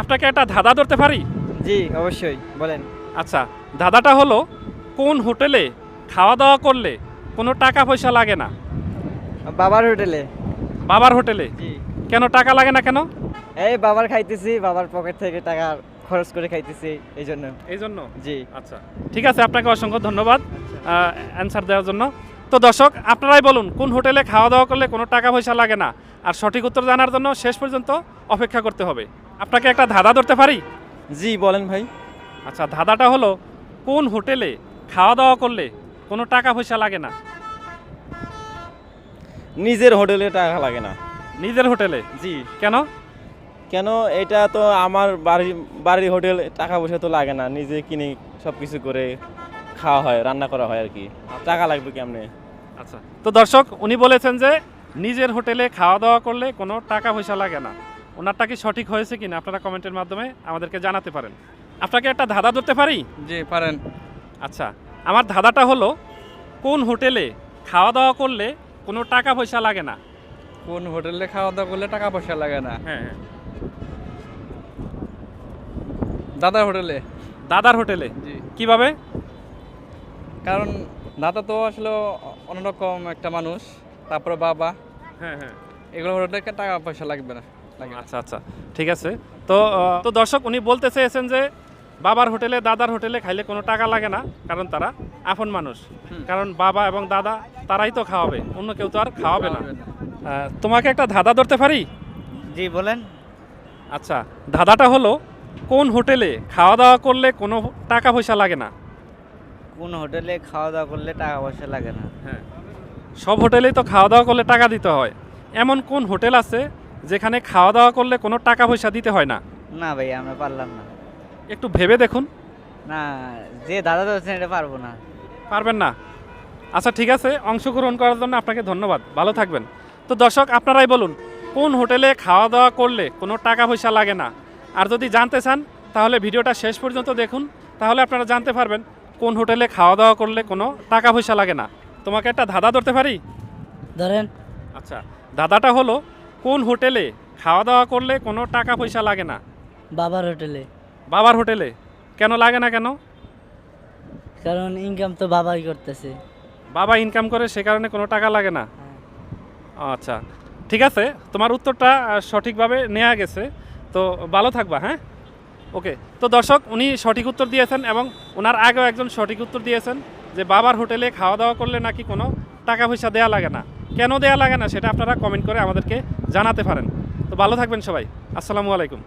আপনাকে একটা ধাঁধা ধরতে পারি? জি অবশ্যই বলেন। আচ্ছা ধাঁধাটা হলো কোন হোটেলে খাওয়া দাওয়া করলে কোনো টাকা পয়সা লাগে না? বাবার হোটেলে। বাবার হোটেলে? জি। কেন টাকা লাগে না কেন? এই বাবার খাইতেছি বাবার পকেট থেকে টাকা খরচ করে খাইতেছি এই জন্য এই জন্য জি। আচ্ছা ঠিক আছে আপনাকে অসংখ্য ধন্যবাদ অ্যান্সার দেওয়ার জন্য। তো দর্শক আপনারাই বলুন কোন হোটেলে খাওয়া দাওয়া করলে কোনো টাকা পয়সা লাগে না? আর সঠিক উত্তর জানার জন্য শেষ পর্যন্ত অপেক্ষা করতে হবে। আপনাকে একটা ধাঁধা ধরতে পারি? জি বলেন ভাই। আচ্ছা ধাঁধাটা হলো কোন হোটেলে খাওয়া দাওয়া করলে কোনো টাকা পয়সা লাগে না? নিজের হোটেলে টাকা লাগে না। নিজের হোটেলে? জি। কেন? কেন? এটা তো আমার বাড়ি বাড়ির হোটেল টাকা পয়সা তো লাগে না। নিজে কিনে সব কিছু করে খাওয়া হয় রান্না করা হয় আর কি। টাকা লাগবে কেমনে? আচ্ছা। তো দর্শক উনি বলেছেন যে নিজের হোটেলে খাওয়া দাওয়া করলে কোনো টাকা পয়সা লাগে না। ওনারটা কি সঠিক হয়েছে কিনা আপনারা কমেন্টের মাধ্যমে আমাদেরকে জানাতে পারেন। আপনাকে একটা ধাঁধা ধরতে পারি? জি পারেন। আচ্ছা আমার ধাঁধাটা হলো কোন হোটেলে খাওয়া দাওয়া করলে কোনো টাকা পয়সা লাগে না? কোন হোটেলে খাওয়া দাওয়া করলে টাকা পয়সা লাগে না? হ্যাঁ হ্যাঁ। দাদার হোটেলে? দাদার হোটেলে? জি। কীভাবে? কারণ দাদা তো আসলে অন্যরকম একটা মানুষ তারপরে বাবা। হ্যাঁ হ্যাঁ। এগুলো হোটেলে টাকা পয়সা লাগবে না না। আচ্ছা আচ্ছা ঠিক আছে। তো তো দর্শক উনি বলতে চেয়েছেন যে বাবার হোটেলে দাদার হোটেলে খাইলে কোনো টাকা লাগে না কারণ তারা আপন মানুষ। কারণ বাবা এবং দাদা তারাই তো খাওয়াবে অন্য কেউ তো আর খাওয়াবে না। তোমাকে একটা ধাঁধা ধরতে পারি? জি বলেন। আচ্ছা ধাঁধাটা হলো কোন হোটেলে খাওয়া দাওয়া করলে কোনো টাকা পয়সা লাগে না? কোন হোটেলে খাওয়া দাওয়া করলে টাকা পয়সা লাগে না। হ্যাঁ। সব হোটেলেই তো খাওয়া দাওয়া করলে টাকা দিতে হয়। এমন কোন হোটেল আছে যেখানে খাওয়া দাওয়া করলে কোনো টাকা পয়সা দিতে হয় না। না ভাই আমরা পারলাম না। একটু ভেবে দেখুন। না যে দাদা ধরছেন এটা পারব না। পারবেন না। আচ্ছা ঠিক আছে অংশগ্রহণ করার জন্য আপনাকে ধন্যবাদ। ভালো থাকবেন। তো দর্শক আপনারাই বলুন কোন হোটেলে খাওয়া দাওয়া করলে কোনো টাকা পয়সা লাগে না? আর যদি জানতে চান তাহলে ভিডিওটা শেষ পর্যন্ত দেখুন। তাহলে আপনারা জানতে পারবেন কোন হোটেলে খাওয়া দাওয়া করলে কোনো টাকা পয়সা লাগে না। তোমাকে একটা ধাঁধা ধরতে পারি? ধরেন। আচ্ছা ধাঁধাটা হলো কোন হোটেলে খাওয়া দাওয়া করলে কোনো টাকা পয়সা লাগে না? বাবার হোটেলে। বাবার হোটেলে? কেন লাগে না কেন? কারণ ইনকাম তো বাবাই করতেছে। বাবা ইনকাম করে সে কারণে কোনো টাকা লাগে না? আচ্ছা ঠিক আছে তোমার উত্তরটা সঠিকভাবে নেওয়া গেছে। তো ভালো থাকবা হ্যাঁ? ওকে তো দর্শক উনি সঠিক উত্তর দিয়েছেন এবং ওনার আগেও একজন সঠিক উত্তর দিয়েছেন যে বাবার হোটেলে খাওয়া দাওয়া করলে নাকি কোনো টাকা পয়সা দেওয়া লাগে না। কেন দেওয়া লাগে না সেটা আপনারা কমেন্ট করে আমাদেরকে জানাতে পারেন। তো ভালো থাকবেন সবাই। আসসালামু আলাইকুম।